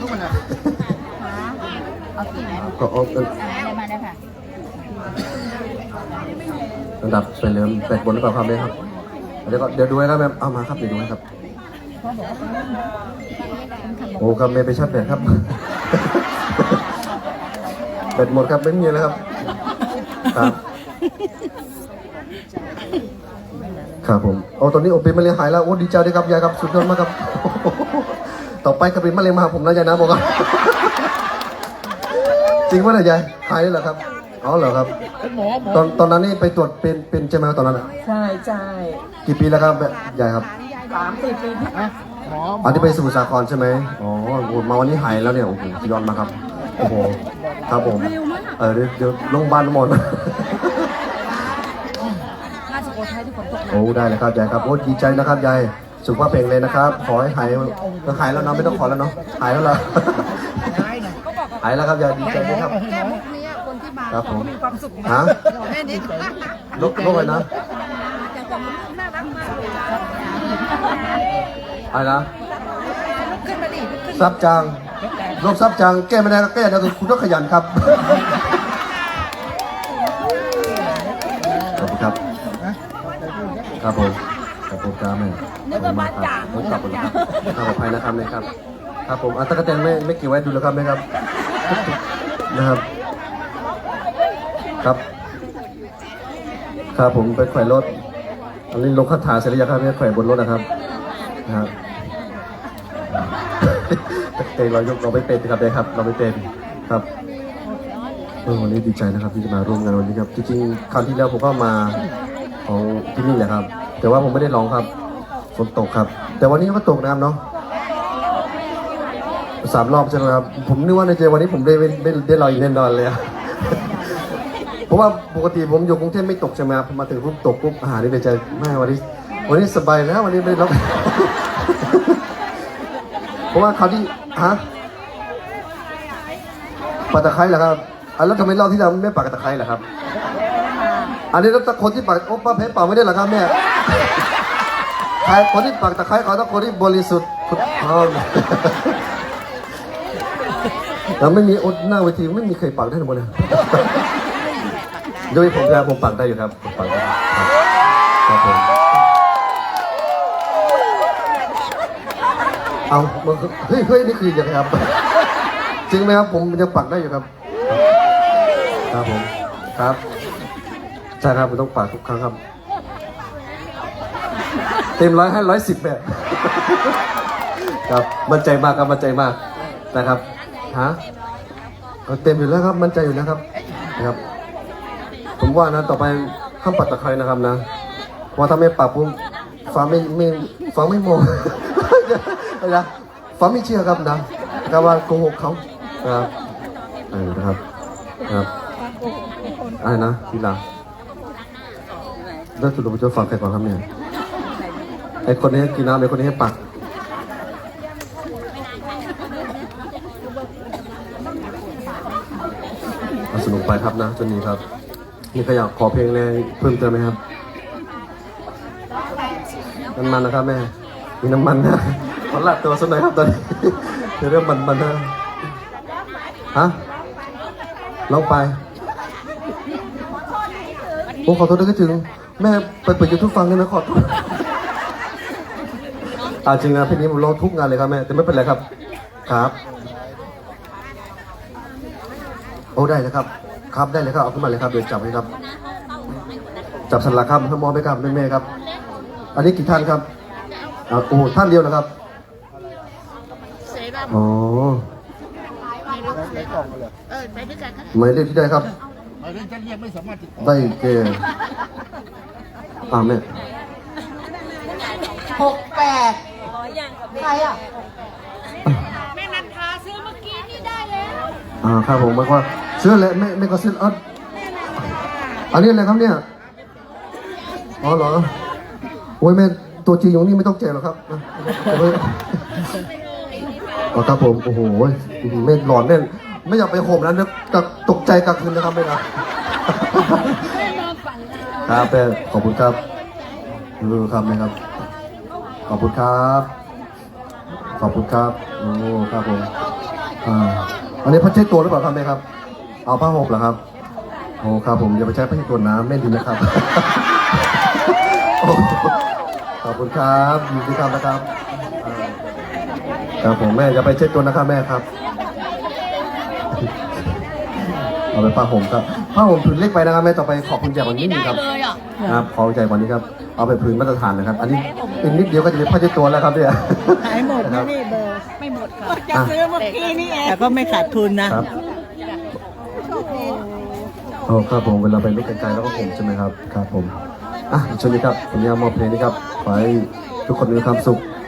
ลูกมันอะเอากี่ไหมก็เอาเอาได้มาได้ค่ะระดับไปเริ่มแปดบนหรือเปล่าครับเนี่ยครับเดี๋ยวก็เดี๋ยวดูให้ครับแม่เอามาครับเดี๋ยวดูให้ครับพ่อบอกว่าต้องโอ้ครับแม่ไปชัดเลยครับแบตหมดครับไม่มีแล้วครับครับครับผมโอ้ตอนนี้โอเป็นมะเร็งหายแล้วโอ้ดีใจด้วยครับยายครับสุดยอดมากครับ ต่อไปก็เป็นมะเร็งมาหาผมนะยายนะบอกครับจริงป่ะเนี่ยยายหายแล้วเหรอครับอ๋อเหรอครับหมอหมอตอนตอนนั้นนี่ไปตรวจเป็นเป็นใช่ไหมครับตอนนั้นอะใช่ใช่กี่ปีแล้วครับยายครับสามสี่ปีที่นะหมออันนี้ไปสมุทรสาครใช่ไหมอ๋อโอ้มาวันนี้หายแล้วเนี่ยโอ้โหสุดยอดมากครับโอ้โหครับผมเออเดี๋ยวเดี๋ยวโรงพยาบาลหมด น่าจะโอไทยที่ฝนตกหนัก โอ้ได้เลยครับยายครับโอ้ดีใจนะครับยาย สุขภาพแข็งเลยนะครับ ขอให้หายก็หายแล้วเนาะไม่ต้องขอแล้วเนาะหายแล้วเหรอหายหน่อยหายแล้วครับยายดีใจด้วยครับให้หมอแก้มุกนี้คนที่มาครับผมมีความสุขฮะแม่นิดโรคโรคอะไรนะแต่ผมน่ารักมากเลยอะไรนะขึ้นมาดิขึ้นซับจางโรคซับจางแก้ไม่ได้ก็แก้ได้ก็คุณต้องขยันครับขอบคุณครับ ครับผม ขอบคุณครับแม่นึกว่าบ้านจ่าง ผมกลับหมดแล้วครับขอบภัยนะครับนะครับ ครับผมอัตตะกะแตนไม่ไม่เกี่ยวไว้ดูแล้วครับไหมครับ นะครับ ครับ ครับผมไปแขวนรถ อันนี้ลงคาถาเสร็จแล้วยังครับเนี่ยแขวนบนรถนะครับ นะครับเตะเรายกเราไม่เป็นครับได้ครับ เราไม่เป็นครับเออวันนี้ดีใจนะครับที่จะมาร่วมงานวันนี้ครับ จริงๆคราวที่แล้วผมก็มาของที่นี่แหละครับ แต่ว่าผมไม่ได้ร้องครับฝนตกครับ แต่วันนี้ก็ตกนะครับเนาะสามรอบใช่ไหมครับ ผมนึกว่าในใจวันนี้ผมได้ได้ได้ได้รออีกแน่นอนเลยเพราะว่าปกติผมอยู่กรุงเทพไม่ตกใช่ไหมครับพอมาถึงปุ๊บตกปุ๊บอาหารนี่ในใจไม่วันนี้ วันนี้สบายแล้ววันนี้ไม่ร้องเพราะว่าเขาวที่ฮะปักตะไคร้เหรอครับอะแล้วทำไมเล่าที่เราไม่ปักตะไคร้เหรอครับ อันนี้แล้วตะคนที่ปักโอ้ป้าเพชรปักไม่ได้เหรอครับเนี่ ใครคนที่ปักตะไคร้เขาต้องคนที่บริสุทธิ์พุทธธรรมเราไม่มีอดหน้าเวทีไม่มีใครปักได้ทั้งหมดเลยโดยผมครับผมปักได้อยู่ครับผมปักได้ครับผมเอาเฮ้ยเฮ้ยนี่คือยังไงครับ จริงไหมครับ ผมยังปักได้อยู่ครับ ครับผมครับใช่ครับผมต้องปักทุกครั้งครับ เต็มร้อยให้ร้อยสิบแบบครับมั่นใจมากครับมั่นใจมากนะครับฮะเอาเต็มอยู่แล้วครับมั่นใจอยู่แล้วครับนะครับ ผมว่านะต่อไปห้ามปักตะไคร้นะครับนะเพราะว่าถ้าไม่ปักผมฟ้าไม่ไม่ฟ้าไม่มองนะฟ้าไม่เชื่อครับนะก็ว่าโกหกเขานะครับเออนะครับนะครับอะไรนะทีหลังแล้วสรุปจะฝากใครก่อนครับเนี่ย ไอคนนี้ให้กินน้ำไอคนนี้ให้ปักเอาสนุกไปครับนะจนนี้ครับมีใครอยากขอเพลงอะไรเพิ่มเติมไหมครับน้ำมันนะครับแม่ มีน้ำมันนะขอลาดตัวสักหน่อยครับตอนนี้เรื่องมันมันนะฮะลองไปโอ้ขอโทษด้วยก็ถึง แม่ไปเปิดยูทูบฟังเลยนะขอโทษ อ่าจริงนะพี่นี้ผมร้องทุกงานเลยครับแม่แต่ไม่เป็นไรครับ ครับ โอ้ได้เลยครับ ครับได้เลยครับเอาขึ้นมาเลยครับเดี๋ยวจับให้ครับ จับสลักครับให้มอไปครับแม่ๆครับ อันนี้กี่ท่านครับอ่าโอ้ท่านเดียวนะครับอ๋อเออไปด้วยกันค่ะหมายเลขที่ได้ครับหมายเลขท่านเรียกไม่สามารถติดต่อได้แก่อ่าแม่หกแปด ใครอะแม่นันทาซื้อเมื่อกี้นี่ได้แล้วอ่าครับผมหมายความว่าเสื้อแหละไม่ไม่ก็เสื้ออันอันนี้อะไรครับเนี่ยอ๋อเหรอโอ้ยแม่ตัวจริงของนี่ไม่ต้องแจกหรอกครับอ๋อครับผมโอ้โหแม่หลอนแน่ไม่อยากไปโหมแล้วนะตกใจกลางคืนนะครับแม่นะครับแม่ขอบคุณครับเออครับแม่ครับขอบคุณครับ ขอบคุณครับโอ้ครับผมอ่าอันนี้ผ้าเช็ดตัวหรือเปล่าครับแม่ครับ เอาผ้าห่มเหรอครับโอ้ครับผมอย่าไปใช้ผ้าเช็ดตัวน้ำแม่ดีนะครับโอ้ขอบคุณครับยินดีครับนะครับอ่าครับผมแม่อย่าไปเช็ดตัวนะครับแม่ครับเอาไปผ้าห่มครับผ้าห่มผืนเล็กไปนะครับแม่ต่อไปขอบคุณใหญ่กว่านี้นิดนึงครับครับขอใหญ่กว่านี้ครับ เอาไปผืนมาตรฐานนะครับ อันนี้เป็นนิดเดียวก็จะเป็นผ้าเช็ดตัวแล้วครับเนี่ยขายหมดครันะบนี่เบอร์ไม่หมดค่ะจะซื้อเมื่อกี้นี่เองแต่ก็ไม่ขาดทุนนะครับโอ้ครับผมเวลาไปลูกไกลๆแล้วก็ผมใช่ไหมครับครับผมอะช่วงนี้ครับผมอยากมอบเพลงนี้ครับขอให้ทุกคนมีความสุข